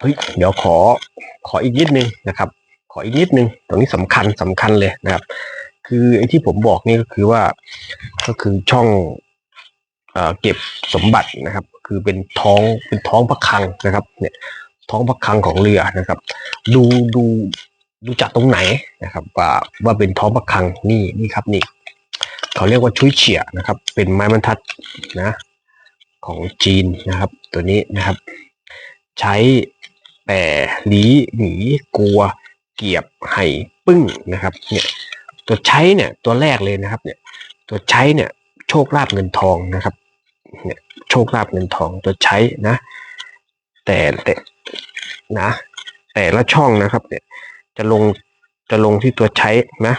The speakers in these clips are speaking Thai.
เฮ้ยเดี๋ยวขอขออีกนิดนึงนะครับ ขออีกนิดนึงตรงนี้สำคัญสำคัญเลยนะครับ คือไอ้ที่ผมบอกนี่ก็คือว่าก็คือช่องเอ่อเก็บสมบัตินะครับ คือเป็นท้องเป็นท้องพระคลังนะครับ เนี่ยท้องพระคลังของเรือนะครับ ดูดูดูจากตรงไหนนะครับ ว่าว่าเป็นท้องพระคลังนี่นี่ครับนี่เขาเรียกว่าชุยเฉียนะครับ เป็นไม้บรรทัดนะ ของจีนนะครับ ตัวนี้นะครับ ใช้ แปรหลีหนีกลัว เกียบไห่ปึ้งนะครับ เนี่ย ตัวใช้เนี่ยตัวแรกเลยนะครับ เนี่ย ตัวใช้เนี่ย โชคลาภเงินทองนะครับ เนี่ยโชคลาภเงินทองตัวใช้นะ แต่แต่นะ แต่ละช่องนะครับ เนี่ย จะลงจะลงที่ตัวใช้นะ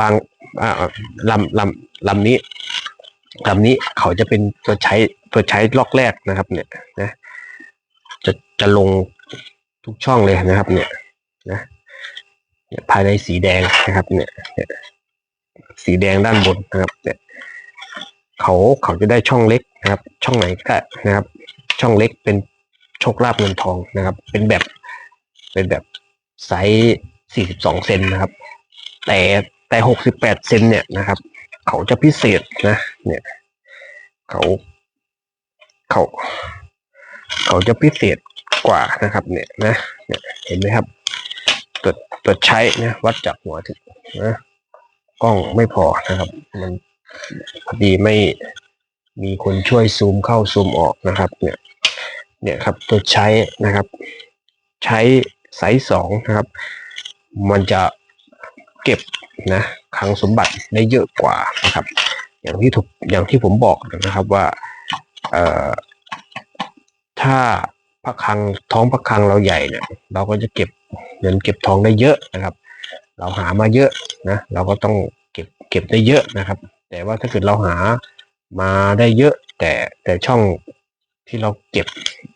บางอ่าลำลำลำนี้ลำนี้เขาจะเป็นตัวใช้ตัวใช้ล็อกแรกนะครับ เนี่ยนะ จะจะลงทุกช่องเลยนะครับ เนี่ยนะเนี่ยภายในสีแดงนะครับ เนี่ยเนี่ยสีแดงด้านบนนะครับเนี่ยเขาเขาจะได้ช่องเล็กนะครับ ช่องไหนก็นะครับ ช่องเล็กเป็นโชคลาภเงินทองนะครับ เป็นแบบเป็นแบบไซส์42เซนนะครับ แต่แต่ 68เซนเนี่ยนะครับ เขาจะพิเศษนะ เนี่ย เขาเขา เขาจะพิเศษกว่านะครับ เนี่ยนะเนี่ยเห็นไหมครับตัวจตัวจใช้นะวัดจากหัวถึงนะกล้องไม่พอนะครับ มันพอดีไม่มีคนช่วยซูมเข้าซูมออกนะครับ เนี่ย เนี่ยครับตัวใช้นะครับ ใช้ไซส์สองนะครับ มันจะเก็บนะคลังสมบัติได้เยอะกว่านะครับ อย่างที่ถูกอย่างที่ผมบอกนะครับว่า เอ่อ ถ้าพระคลังท้องพระคลังเราใหญ่เนี่ย เราก็จะเก็บเงินเก็บทองได้เยอะนะครับ เราหามาเยอะนะเราก็ต้องเก็บเก็บได้เยอะนะครับ แต่ว่าถ้าเกิดเราหามาได้เยอะแต่แต่ช่องที่เราเก็บ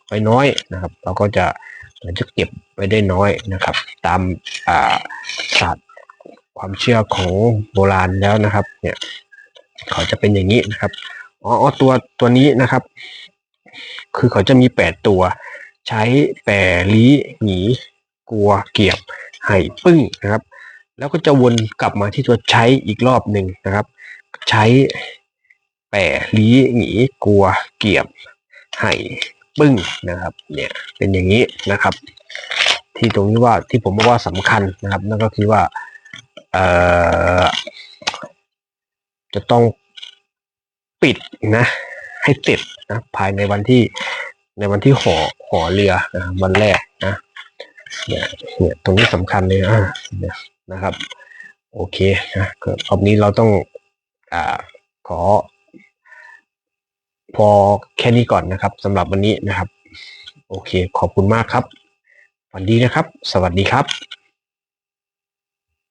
ไว้น้อยนะครับ เราก็จะเราจะเก็บไว้ได้น้อยนะครับ ตามอ่าศาสตร์ความเชื่อของโบราณแล้วนะครับ เนี่ยเขาจะเป็นอย่างนี้นะครับอ๋อตัวตัวนี้นะครับ คือเขาจะมีแปดตัว ใช้แปรลี้หนีกัวเกียบไห่ปึ้งนะครับ แล้วก็จะวนกลับมาที่ตัวใช้อีกรอบหนึ่งนะครับ ใช้แปรลี้หนีกัวเกียบไห่ปึ้งนะครับ เนี่ยเป็นอย่างนี้นะครับ ที่ตรงนี้ว่าที่ผมบอกว่าสำคัญนะครับ นั่นก็คือว่าเอ่อจะต้องปิดนะ ให้เสร็จนะภายในวันที่ในวันที่ห่อห่อเรือนะวันแรกนะเนี่ยเนี่ยตรงนี้สำคัญเลยนะเนี่ยนะครับ โอเคนะก็รอบนี้เราต้องอ่าขอ พอแค่นี้ก่อนนะครับสำหรับวันนี้นะครับ โอเค ขอบคุณมากครับสวัสดีนะครับ สวัสดีครับ